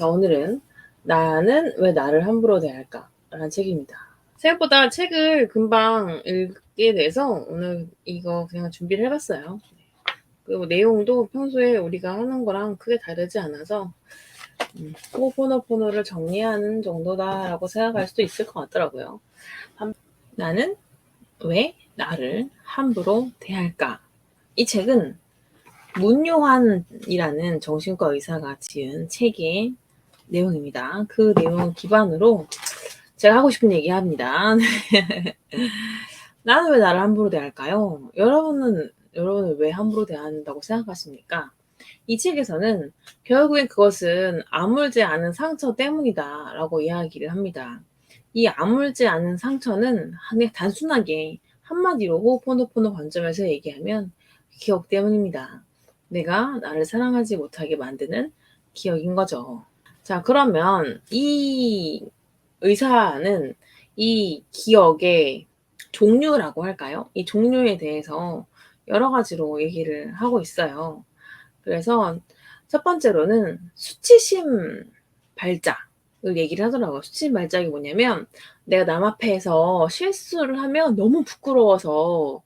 자, 오늘은 나는 왜 나를 함부로 대할까? 라는 책입니다. 생각보다 책을 금방 읽게 돼서 오늘 이거 그냥 준비를 해봤어요. 그리고 내용도 평소에 우리가 하는 거랑 크게 다르지 않아서 음, 호포노포노를 정리하는 정도다라고 생각할 수도 있을 것 같더라고요. 나는 왜 나를 함부로 대할까? 이 책은 문요한이라는 정신과 의사가 지은 책의 내용입니다. 그 내용 기반으로 제가 하고 싶은 얘기 합니다. 나는 왜 나를 함부로 대할까요? 여러분은, 여러분은 왜 함부로 대한다고 생각하십니까? 이 책에서는 결국엔 그것은 아물지 않은 상처 때문이다 라고 이야기를 합니다. 이 아물지 않은 상처는 단순하게 한마디로 호포노포노 관점에서 얘기하면 기억 때문입니다. 내가 나를 사랑하지 못하게 만드는 기억인 거죠. 자, 그러면 이 의사는 이 기억의 종류라고 할까요? 이 종류에 대해서 여러 가지로 얘기를 하고 있어요. 그래서 첫 번째로는 수치심 발작을 얘기를 하더라고요. 수치심 발작이 뭐냐면 내가 남 앞에서 실수를 하면 너무 부끄러워서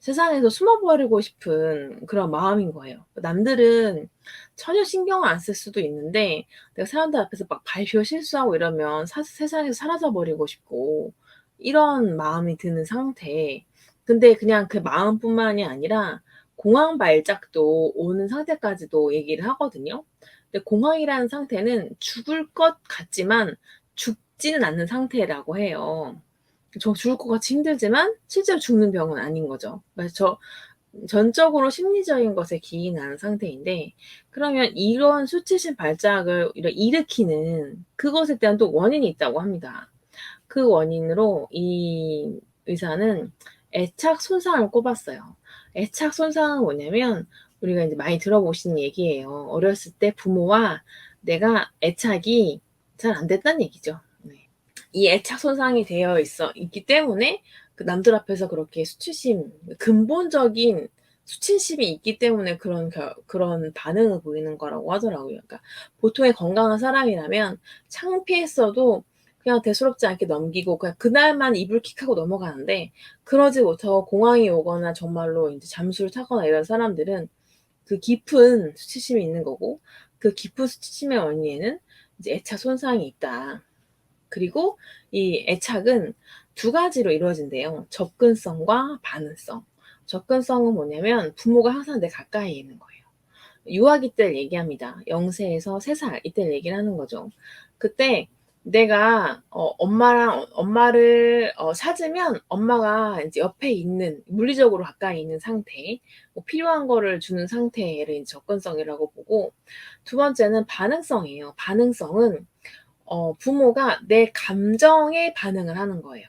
세상에서 숨어버리고 싶은 그런 마음인 거예요. 남들은 전혀 신경을 안 쓸 수도 있는데 내가 사람들 앞에서 막 발표 실수하고 이러면 사, 세상에서 사라져버리고 싶고 이런 마음이 드는 상태. 근데 그냥 그 마음뿐만이 아니라 공황 발작도 오는 상태까지도 얘기를 하거든요. 근데 공황이라는 상태는 죽을 것 같지만 죽지는 않는 상태라고 해요. 저 죽을 것 같이 힘들지만 실제로 죽는 병은 아닌 거죠. 그래서 저 전적으로 심리적인 것에 기인하는 상태인데 그러면 이런 수치심 발작을 일으키는 그것에 대한 또 원인이 있다고 합니다. 그 원인으로 이 의사는 애착 손상을 꼽았어요. 애착 손상은 뭐냐면 우리가 이제 많이 들어보신 얘기예요. 어렸을 때 부모와 내가 애착이 잘 안 됐다는 얘기죠. 네. 이 애착 손상이 되어 있어 있기 때문에 그 남들 앞에서 그렇게 수치심, 근본적인 수치심이 있기 때문에 그런 그런 반응을 보이는 거라고 하더라고요. 그러니까 보통의 건강한 사람이라면 창피했어도 그냥 대수롭지 않게 넘기고 그냥 그날만 이불킥하고 넘어가는데 그러지 못하고 공황이 오거나 정말로 이제 잠수를 타거나 이런 사람들은 그 깊은 수치심이 있는 거고 그 깊은 수치심의 원인에는 이제 애착 손상이 있다. 그리고 이 애착은 두 가지로 이루어진대요. 접근성과 반응성. 접근성은 뭐냐면 부모가 항상 내 가까이에 있는 거예요. 유아기 때를 얘기합니다. 0세에서 3살 이때를 얘기를 하는 거죠. 그때 내가 어, 엄마랑 엄마를 어, 찾으면 엄마가 이제 옆에 있는 물리적으로 가까이 있는 상태, 뭐 필요한 거를 주는 상태를 접근성이라고 보고 두 번째는 반응성이에요. 반응성은 어, 부모가 내 감정에 반응을 하는 거예요.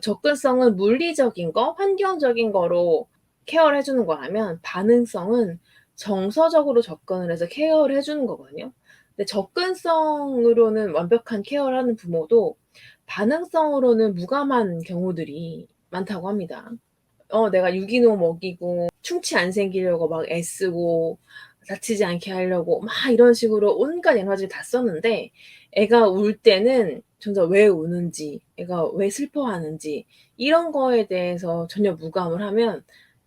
접근성은 물리적인 거, 환경적인 거로 케어를 해주는 거라면 반응성은 정서적으로 접근을 해서 케어를 해주는 거거든요. 근데 접근성으로는 완벽한 케어를 하는 부모도 반응성으로는 무감한 경우들이 많다고 합니다. 어, 내가 유기농 먹이고 충치 안 생기려고 막 애쓰고 다치지 않게 하려고 막 이런 식으로 온갖 에너지를 다 썼는데 애가 울 때는 전혀 왜 우는지, 애가 왜 슬퍼하는지 이런 거에 대해서 전혀 무감을 하면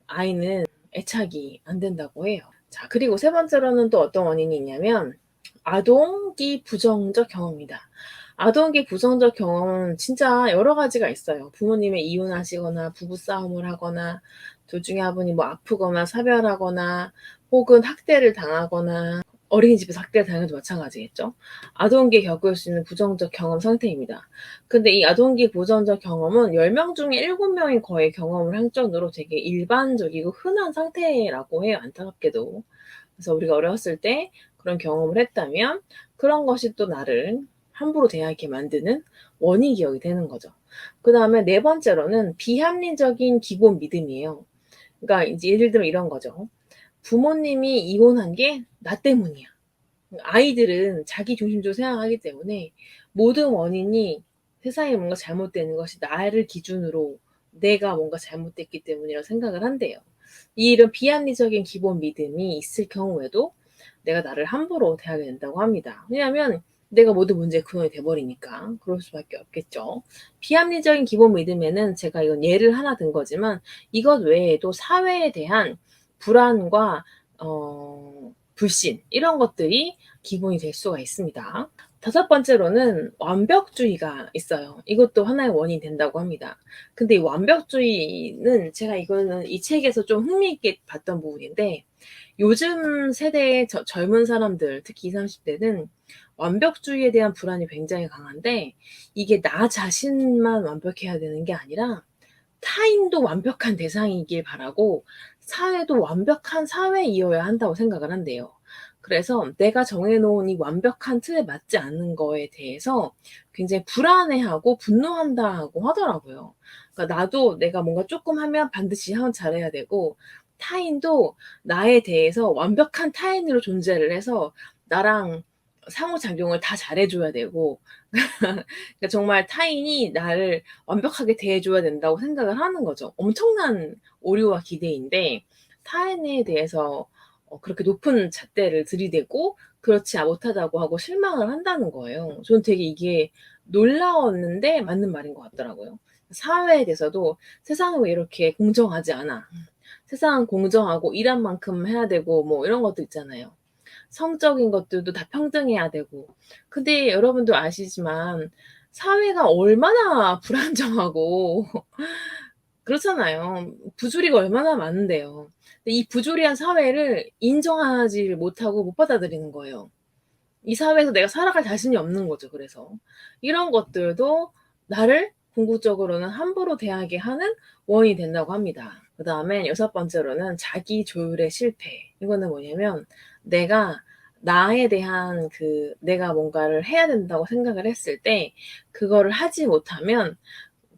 아이는 애착이 안 된다고 해요. 자, 그리고 세 번째로는 또 어떤 원인이 있냐면 아동기 부정적 경험이다. 아동기 부정적 경험은 진짜 여러 가지가 있어요. 부모님의 이혼하시거나 부부싸움을 하거나 둘 중에 한 분이 뭐 아프거나 사별하거나 혹은 학대를 당하거나 어린이집에서 학대를 당해도 마찬가지겠죠. 아동기에 겪을 수 있는 부정적 경험 상태입니다. 근데 이 아동기 부정적 경험은 10명 중에 7명이 거의 경험을 한 정도로 되게 일반적이고 흔한 상태라고 해요. 안타깝게도. 그래서 우리가 어렸을 때 그런 경험을 했다면 그런 것이 또 나를 함부로 대하게 만드는 원인 기억이 되는 거죠. 그 다음에 네 번째로는 비합리적인 기본 믿음이에요. 그러니까 이제 예를 들면 이런 거죠. 부모님이 이혼한 게 나 때문이야. 아이들은 자기 중심적으로 생각하기 때문에 모든 원인이 세상에 뭔가 잘못되는 것이 나를 기준으로 내가 뭔가 잘못됐기 때문이라고 생각을 한대요. 이 이런 비합리적인 기본 믿음이 있을 경우에도 내가 나를 함부로 대하게 된다고 합니다. 왜냐하면 내가 모든 문제의 근원이 돼 버리니까 그럴 수밖에 없겠죠. 비합리적인 기본 믿음에는 제가 이건 예를 하나 든 거지만 이것 외에도 사회에 대한 불안과 어 불신 이런 것들이 기본이 될 수가 있습니다. 다섯 번째로는 완벽주의가 있어요. 이것도 하나의 원인이 된다고 합니다. 근데 이 완벽주의는 제가 이거는 이 책에서 좀 흥미있게 봤던 부분인데 요즘 세대의 저 젊은 사람들 특히 20, 30대는 완벽주의에 대한 불안이 굉장히 강한데 이게 나 자신만 완벽해야 되는 게 아니라 타인도 완벽한 대상이길 바라고 사회도 완벽한 사회이어야 한다고 생각을 한대요. 그래서 내가 정해 놓은 이 완벽한 틀에 맞지 않는 거에 대해서 굉장히 불안해하고 분노한다고 하더라고요. 그러니까 나도 내가 뭔가 쪼끔 하면 반드시 하면 잘해야 되고 타인도 나에 대해서 완벽한 타인으로 존재를 해서 나랑 상호작용을 다 잘해 줘야 되고 그러니까 정말 타인이 나를 완벽하게 대해 줘야 된다고 생각을 하는 거죠. 엄청난 오류와 기대인데 타인에 대해서 어 그렇게 높은 잣대를 들이대고 그렇지 못하다고 하고 실망을 한다는 거예요. 저는 되게 이게 놀라웠는데 맞는 말인 것 같더라고요. 사회에 대해서도 '세상은 왜 이렇게 공정하지 않아. 세상은 공정하고 일한 만큼 해야 되고' 뭐 이런 것도 있잖아요. 성적인 것들도 다 평등해야 되고. 근데 여러분도 아시지만 사회가 얼마나 불안정하고 그렇잖아요. 부조리가 얼마나 많은데요. 이 부조리한 사회를 인정하지 못하고 못 받아들이는 거예요. 이 사회에서 내가 살아갈 자신이 없는 거죠 그래서. 이런 것들도 나를 궁극적으로는 함부로 대하게 하는 원인이 된다고 합니다. 그 다음에 여섯 번째로는 자기 조율의 실패. 이거는 뭐냐면 내가 나에 대한 그 내가 뭔가를 해야 된다고 생각을 했을 때 그거를 하지 못하면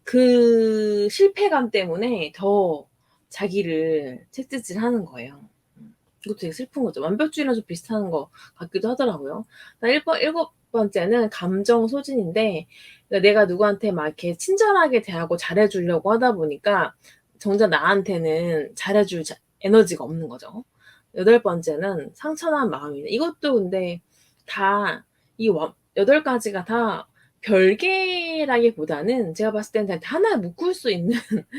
그 실패감 때문에 더 자기를 채찍질하는 거예요. 음. 이것도 되게 슬픈 거죠. 완벽주의랑 좀 비슷한 것 같기도 하더라고요. 일번 일곱 번째는 감정 소진인데 그러니까 내가 누구한테 막 이렇게 친절하게 대하고 잘해 주려고 하다 보니까 정작 나한테는 잘해 줄 자 에너지가 없는 거죠. 여덟 번째는 상처난 마음이다. 이것도 근데 다이와 여덟 가지가 다 별개라기보다는 제가 봤을 때는 다 하나에 묶을 수 있는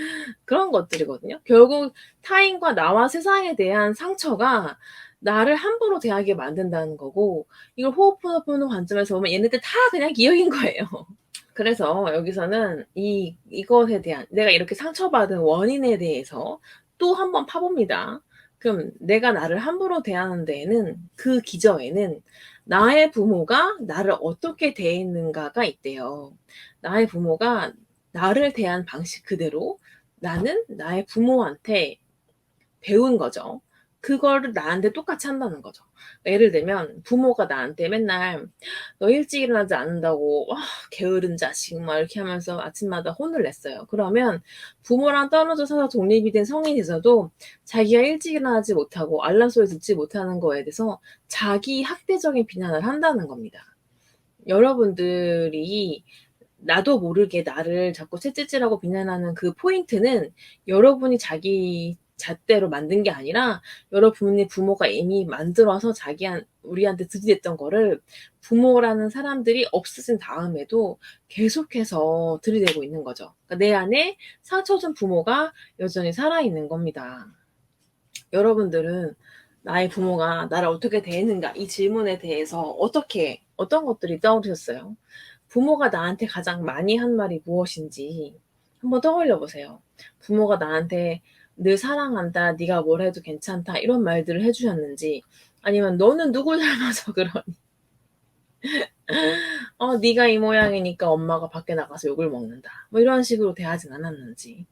그런 것들이거든요. 결국 타인과 나와 세상에 대한 상처가 나를 함부로 대하게 만든다는 거고 이걸 호흡포노포노 관점에서 보면 얘네들 다 그냥 기억인 거예요. 그래서 여기서는 이 이것에 대한 내가 이렇게 상처받은 원인에 대해서 또 한 번 파 봅니다. 그럼 내가 나를 함부로 대하는 데에는 그 기저에는 나의 부모가 나를 어떻게 대했는가가 있대요. 나의 부모가 나를 대한 방식 그대로 나는 나의 부모한테 배운 거죠. 그거를 나한테 똑같이 한다는 거죠. 예를 들면 부모가 나한테 맨날 "너 일찍 일어나지 않는다고 와 게으른 자식." 막 이렇게 하면서 아침마다 혼을 냈어요. 그러면 부모랑 떨어져 살아 독립이 된 성인이 돼서도 자기가 일찍 일어나지 못하고 알람 소리 듣지 못하는 거에 대해서 자기 학대적인 비난을 한다는 겁니다. 여러분들이 나도 모르게 나를 자꾸 채찍질하고 비난하는 그 포인트는 여러분이 자기 잣대로 만든 게 아니라 여러분의 부모가 이미 만들어서 자기한 우리한테 들이댔던 거를 부모라는 사람들이 없어진 다음에도 계속해서 들이대고 있는 거죠. 그러니까 내 안에 상처 준 부모가 여전히 살아 있는 겁니다. 여러분들은 나의 부모가 나를 어떻게 대했는가 이 질문에 대해서 어떻게 어떤 것들이 떠오르셨어요? 부모가 나한테 가장 많이 한 말이 무엇인지 한번 떠올려 보세요. 부모가 나한테 늘 사랑한다. 네가 뭘 해도 괜찮다. 이런 말들을 해 주셨는지 아니면 너는 누굴 닮아서 그러니? 어 네가 이 모양이니까 엄마가 밖에 나가서 욕을 먹는다. 뭐 이런 식으로 대하진 않았는지.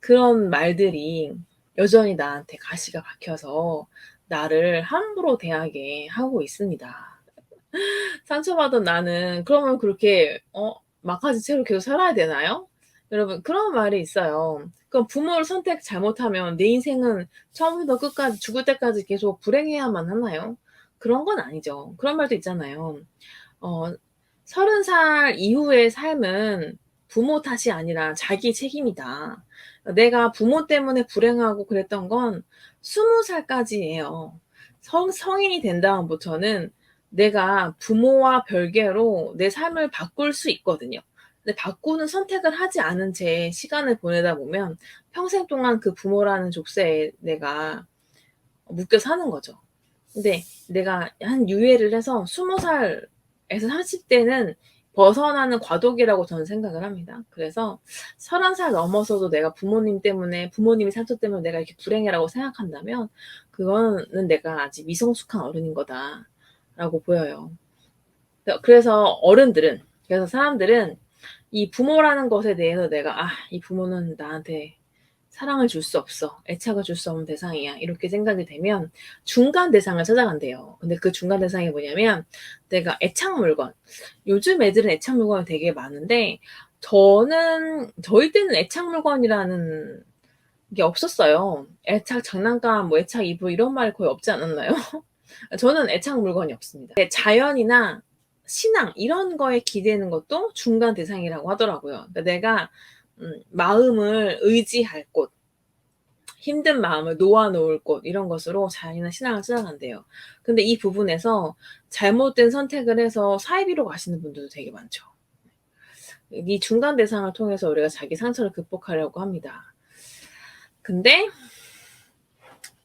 그런 말들이 여전히 나한테 가시가 박혀서 나를 함부로 대하게 하고 있습니다. 상처받은 나는 그러면 그렇게 어 막가지 채로 계속 살아야 되나요? 여러분 그런 말이 있어요. 그럼 부모를 선택 잘못하면 내 인생은 처음부터 끝까지 죽을 때까지 계속 불행해야만 하나요? 그런 건 아니죠. 그런 말도 있잖아요. 어 "30살 이후의 삶은 부모 탓이 아니라 자기 책임이다." 내가 부모 때문에 불행하고 그랬던 건20 살까지예요. 성 성인이 된 다음부터는 내가 부모와 별개로 내 삶을 바꿀 수 있거든요. 근데 바꾸는 선택을 하지 않은 채 시간을 보내다 보면 평생 동안 그 부모라는 족쇄에 내가 묶여 사는 거죠. 근데 내가 한 유예를 해서 20 살에서 30 대는 벗어나는 과도기라고 저는 생각을 합니다. 그래서 30살 넘어서도 내가 부모님 때문에 부모님의 상처 때문에 내가 이렇게 불행해라고 생각한다면 그거는 내가 아직 미성숙한 어른인 거다라고 보여요. 그래서 어른들은 그래서 사람들은 이 부모라는 것에 대해서 내가 '아 이 부모는 나한테 사랑을 줄 수 없어. 애착을 줄 수 없는 대상이야.' 이렇게 생각이 되면 중간 대상을 찾아간대요. 근데 그 중간 대상이 뭐냐면 내가 애착 물건 요즘 애들은 애착 물건이 되게 많은데 저는 저희 때는 애착 물건이라는 게 없었어요. 애착 장난감 뭐 애착 이불 이런 말이 거의 없지 않았나요? 저는 애착 물건이 없습니다. 자연이나 신앙 이런 거에 기대는 것도 중간 대상이라고 하더라고요. 그러니까 내가 음 마음을 의지할 곳 힘든 마음을 놓아 놓을 곳 이런 것으로 자연이나 신앙을 찾아간대요. 근데 이 부분에서 잘못된 선택을 해서 사이비로 가시는 분들도 되게 많죠. 이 중간 대상을 통해서 우리가 자기 상처를 극복하려고 합니다. 근데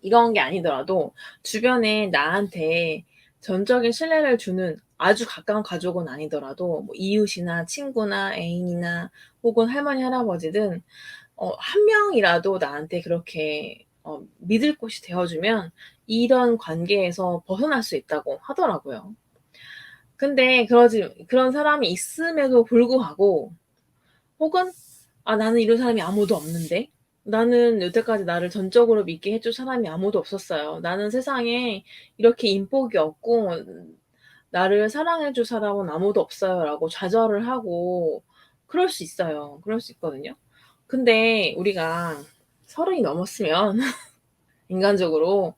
이런 게 아니더라도 주변에 나한테 전적인 신뢰를 주는 아주 가까운 가족은 아니더라도 뭐 이웃이나 친구나 애인이나 혹은 할머니, 할아버지든 어 한 명이라도 나한테 그렇게 어 믿을 곳이 되어 주면 이런 관계에서 벗어날 수 있다고 하더라고요. 근데 그러지 그런 사람이 있음에도 불구하고 혹은 '아 나는 이런 사람이 아무도 없는데. 나는 여태까지 나를 전적으로 믿게 해줄 사람이 아무도 없었어요. 나는 세상에 이렇게 인복이 없고 나를 사랑해 줄 사람은 아무도 없어요.'라고 좌절을 하고 그럴 수 있어요. 그럴 수 있거든요. 근데 우리가 서른이 넘었으면 인간적으로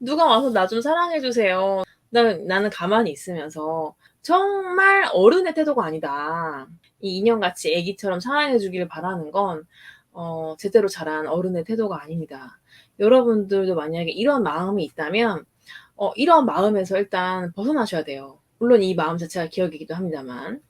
누가 와서 "나 좀 사랑해 주세요." 나 나는 가만히 있으면서 정말 어른의 태도가 아니다. 이 인형같이 애기처럼 사랑해 주기를 바라는 건 어 제대로 자란 어른의 태도가 아닙니다. 여러분들도 만약에 이런 마음이 있다면 어 이런 마음에서 일단 벗어나셔야 돼요. 물론 이 마음 자체가 기억이기도 합니다만.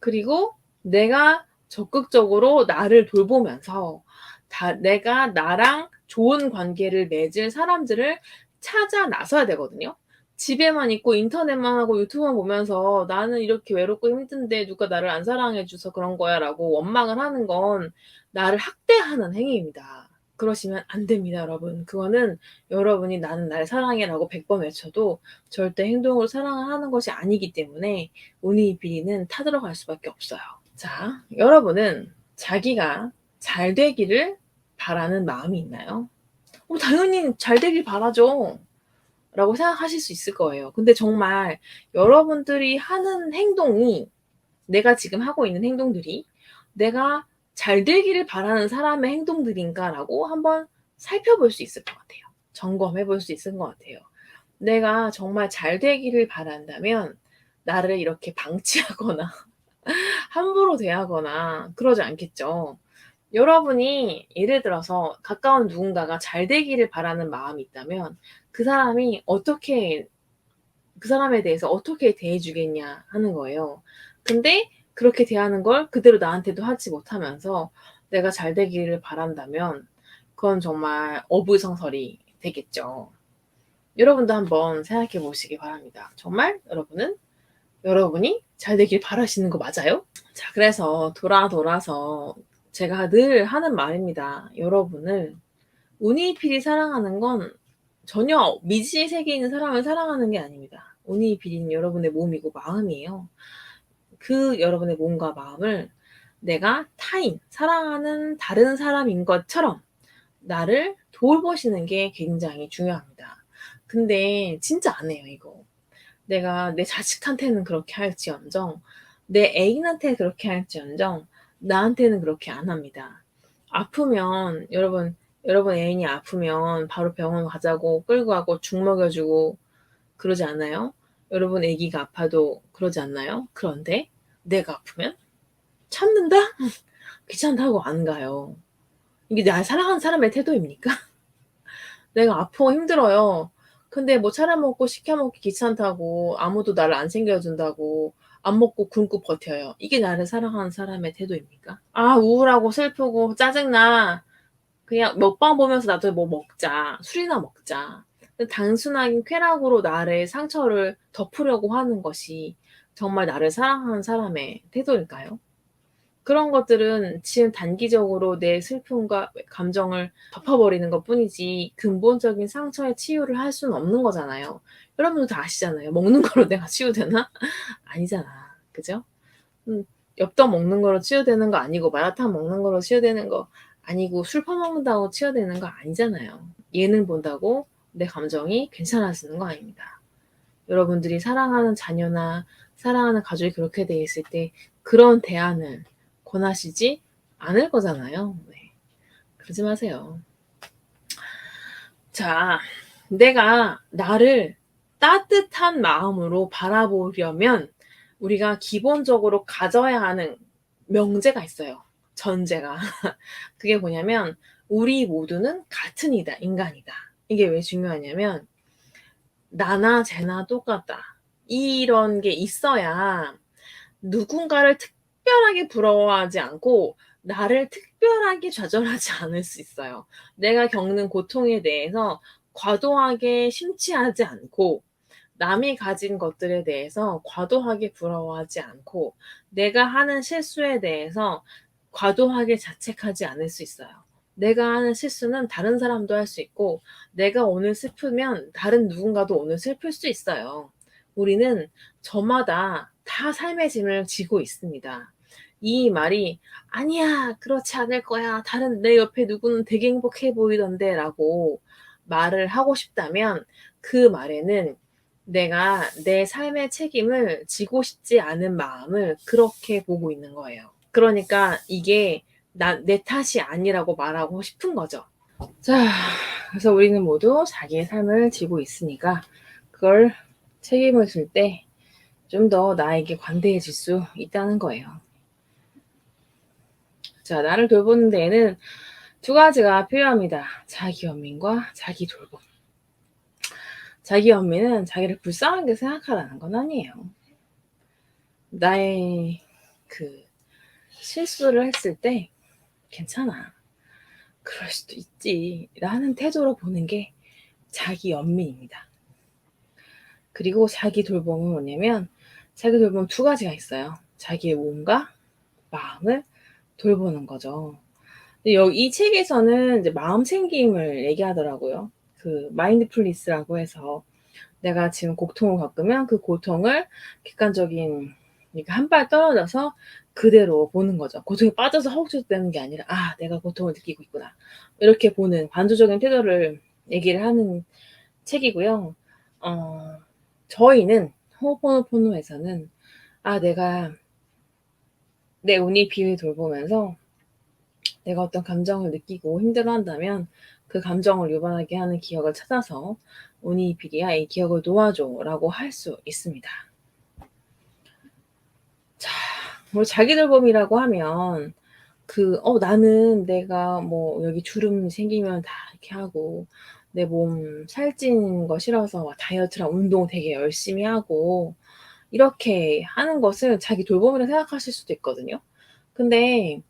그리고 내가 적극적으로 나를 돌보면서 다 내가 나랑 좋은 관계를 맺을 사람들을 찾아 나서야 되거든요. 집에만 있고 인터넷만 하고 유튜브만 보면서 '나는 이렇게 외롭고 힘든데 누가 나를 안 사랑해 줘서 그런 거야.'라고 원망을 하는 건 나를 학대하는 행위입니다. 그러시면 안 됩니다 여러분. 그거는 여러분이 "나는 날 사랑해."라고 100번 외쳐도 절대 행동으로 사랑을 하는 것이 아니기 때문에 운이 비리는 타들어갈 수밖에 없어요. 자 여러분은 자기가 잘 되기를 바라는 마음이 있나요? 어 당연히 잘 되길 바라죠. 라고 생각하실 수 있을 거예요. 근데 정말 여러분들이 하는 행동이 내가 지금 하고 있는 행동들이 '내가 잘 되기를 바라는 사람의 행동들인가?'라고 한번 살펴볼 수 있을 것 같아요. 점검해 볼 수 있을 것 같아요. 내가 정말 잘 되기를 바란다면 나를 이렇게 방치하거나 함부로 대하거나 그러지 않겠죠. 여러분이 예를 들어서 가까운 누군가가 잘 되기를 바라는 마음이 있다면 그 사람이 어떻게 그 사람에 대해서 어떻게 대해 주겠냐 하는 거예요. 근데 그렇게 대하는 걸 그대로 나한테도 하지 못하면서 내가 잘 되기를 바란다면 그건 정말 어불성설이 되겠죠. 여러분도 한번 생각해 보시기 바랍니다. 정말 여러분은 여러분이 잘 되길 바라시는 거 맞아요? 자 그래서 돌아 돌아서 제가 늘 하는 말입니다. 여러분을 운이필이 사랑하는 건 전혀 미지의 세계에 있는 사람을 사랑하는 게 아닙니다. 운이필이는 여러분의 몸이고 마음이에요. 그 여러분의 몸과 마음을 내가 타인, 사랑하는 다른 사람인 것처럼 나를 돌보시는 게 굉장히 중요합니다. 근데 진짜 안 해요, 이거. 내가 내 자식한테는 그렇게 할지언정 내 애인한테 그렇게 할지언정 나한테는 그렇게 안 합니다. 아프면 여러분 여러분 애인이 아프면 바로 병원 가자고 끌고 가고 죽 먹여 주고 그러지 않아요? 여러분 애기가 아파도 그러지 않나요? 그런데 내가 아프면 참는다? 귀찮다고 안 가요. 이게 날 사랑하는 사람의 태도입니까? 내가 아프고 힘들어요. 근데 뭐 차려 먹고 시켜 먹기 귀찮다고 아무도 나를 안 챙겨준다고 안 먹고 굶고 버텨요. 이게 나를 사랑하는 사람의 태도입니까? 아, 우울하고 슬프고 짜증나. 그냥 먹방 보면서 나도 뭐 먹자. 술이나 먹자. 단순한 쾌락으로 나를 상처를 덮으려고 하는 것이 정말 나를 사랑하는 사람의 태도일까요? 그런 것들은 지금 단기적으로 내 슬픔과 감정을 덮어버리는 것 뿐이지 근본적인 상처의 치유를 할 수는 없는 거잖아요. 여러분도 다 아시잖아요. 먹는 거로 내가 치유되나? 아니잖아. 그죠? 음, 엽떡 먹는 거로 치유되는 거 아니고 마라탕 먹는 거로 치유되는 거 아니고 술 퍼먹는다고 치유되는 거 아니잖아요. 예능 본다고 내 감정이 괜찮아지는 거 아닙니다. 여러분들이 사랑하는 자녀나 사랑하는 가족이 그렇게 돼 있을 때 그런 대안을 권하시지 않을 거잖아요. 네. 그러지 마세요. 자, 내가 나를 따뜻한 마음으로 바라보려면 우리가 기본적으로 가져야 하는 명제가 있어요. 전제가. 그게 뭐냐면, 우리 모두는 같은 이다, 인간이다. 이게 왜 중요하냐면, 나나 쟤나 똑같다. 이런 게 있어야 누군가를 특 별하게 부러워하지 않고 나를 특별하게 좌절하지 않을 수 있어요. 내가 겪는 고통에 대해서 과도하게 심취하지 않고 남이 가진 것들에 대해서 과도하게 부러워하지 않고 내가 하는 실수에 대해서 과도하게 자책하지 않을 수 있어요. 내가 하는 실수는 다른 사람도 할 수 있고 내가 오늘 슬프면 다른 누군가도 오늘 슬플 수 있어요. 우리는 저마다 다 삶의 짐을 지고 있습니다. 이 말이 아니야 그렇지 않을 거야 다른 내 옆에 누구는 되게 행복해 보이던데 라고 말을 하고 싶다면 그 말에는 내가 내 삶의 책임을 지고 싶지 않은 마음을 그렇게 보고 있는 거예요. 그러니까 이게 나, 내 탓이 아니라고 말하고 싶은 거죠. 자, 그래서 우리는 모두 자기의 삶을 지고 있으니까 그걸 책임을 질때좀 더 나에게 관대해질 수 있다는 거예요. 자, 나를 돌보는 데에는 두 가지가 필요합니다. 자기 연민과 자기 돌봄. 자기 연민은 자기를 불쌍하게 생각하라는 건 아니에요. 나의 그 실수를 했을 때 괜찮아. 그럴 수도 있지. 라는 태도로 보는 게 자기 연민입니다. 그리고 자기 돌봄은 뭐냐면 자기 돌봄 두 가지가 있어요. 자기의 몸과 마음을 돌보는 거죠. 여기 이 책에서는 이제 마음 챙김을 얘기하더라고요. 그 마인드풀리스라고 해서 내가 지금 고통을 겪으면 그 고통을 객관적인 한발 떨어져서 그대로 보는 거죠. 고통에 빠져서 허우적대는 게 아니라 아 내가 고통을 느끼고 있구나 이렇게 보는 반조적인 태도를 얘기를 하는 책이고요. 어, 저희는 호호포노포노에서는 아 내가 내 운이 비를 돌보면서 내가 어떤 감정을 느끼고 힘들어한다면 그 감정을 유발하게 하는 기억을 찾아서 운이 비리야 이 기억을 놓아줘라고 할 수 있습니다. 자, 뭐 자기 돌봄이라고 하면 그, 어, 나는 내가 뭐 여기 주름 생기면 다 이렇게 하고 내 몸 살찐 거 싫어서 다이어트랑 운동 되게 열심히 하고 이렇게 하는 것을 자기 돌봄이라 생각하실 수도 있거든요. 근데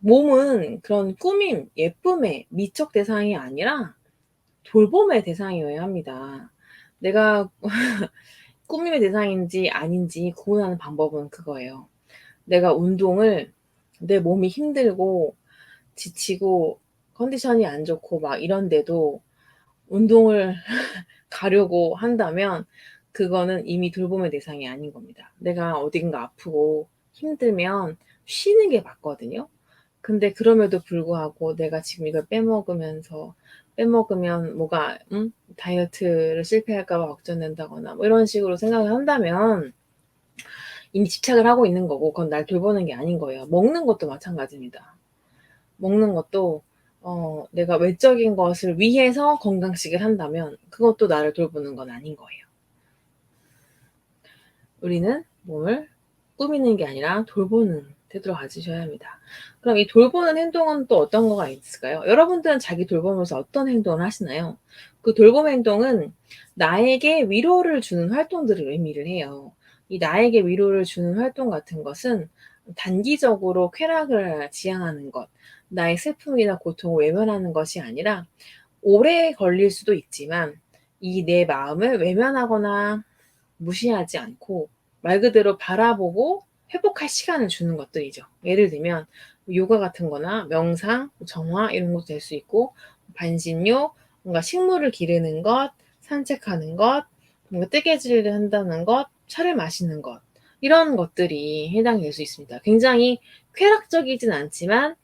몸은 그런 꾸밈, 예쁨의 미적 대상이 아니라 돌봄의 대상이어야 합니다. 내가 꾸밈의 대상인지 아닌지 구분하는 방법은 그거예요. 내가 운동을 내 몸이 힘들고 지치고 컨디션이 안 좋고 막 이런데도 운동을 가려고 한다면 그거는 이미 돌봄의 대상이 아닌 겁니다. 내가 어딘가 아프고 힘들면 쉬는 게 맞거든요. 근데 그럼에도 불구하고 내가 지금 이걸 빼먹으면서 빼먹으면 뭐가 음? 다이어트를 실패할까 봐 걱정된다거나 뭐 이런 식으로 생각을 한다면 이미 집착을 하고 있는 거고 그건 날 돌보는 게 아닌 거예요. 먹는 것도 마찬가지입니다. 먹는 것도 어, 내가 외적인 것을 위해서 건강식을 한다면 그것도 나를 돌보는 건 아닌 거예요. 우리는 몸을 꾸미는 게 아니라 돌보는 태도로 가지셔야 합니다. 그럼 이 돌보는 행동은 또 어떤 거가 있을까요? 여러분들은 자기 돌보면서 어떤 행동을 하시나요? 그 돌봄 행동은 나에게 위로를 주는 활동들을 의미를 해요. 이 나에게 위로를 주는 활동 같은 것은 단기적으로 쾌락을 지향하는 것, 나의 슬픔이나 고통을 외면하는 것이 아니라 오래 걸릴 수도 있지만 이 내 마음을 외면하거나 무시하지 않고 말 그대로 바라보고 회복할 시간을 주는 것들이죠. 예를 들면 요가 같은 거나 명상, 정화 이런 것도 될 수 있고 반신욕, 뭔가 식물을 기르는 것, 산책하는 것, 뭔가 뜨개질을 한다는 것, 차를 마시는 것 이런 것들이 해당이 될수 있습니다. 굉장히 쾌락적이진 않지만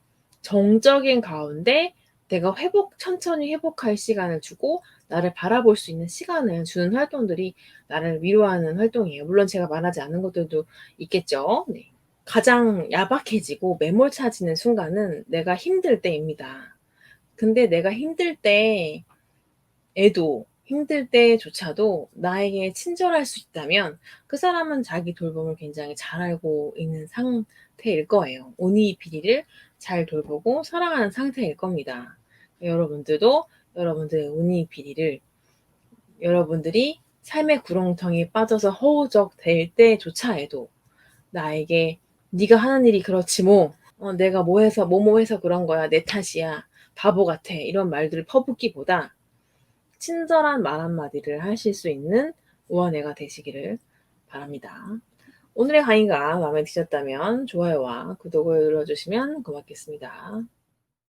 정적인 가운데 내가 회복 천천히 회복할 시간을 주고 나를 바라볼 수 있는 시간을 주는 활동들이 나를 위로하는 활동이에요. 물론 제가 말하지 않은 것들도 있겠죠. 네. 가장 야박해지고 매몰차지는 순간은 내가 힘들 때입니다. 근데 내가 힘들 때에도 힘들 때조차도 나에게 친절할 수 있다면 그 사람은 자기 돌봄을 굉장히 잘 알고 있는 상태일 거예요. 오니 비리를 잘 돌보고 사랑하는 상태일 겁니다. 여러분들도 여러분들의 오니비리를 여러분들이 삶의 구렁텅이에 빠져서 허우적 될 때조차에도 나에게 네가 하는 일이 그렇지 뭐 어, 내가 뭐 해서 뭐뭐 해서 그런 거야 내 탓이야 바보 같아 이런 말들을 퍼붓기보다 친절한 말 한마디를 하실 수 있는 우원애가 되시기를 바랍니다. 오늘의 강의가 마음에 드셨다면 좋아요와 구독을 눌러주시면 고맙겠습니다.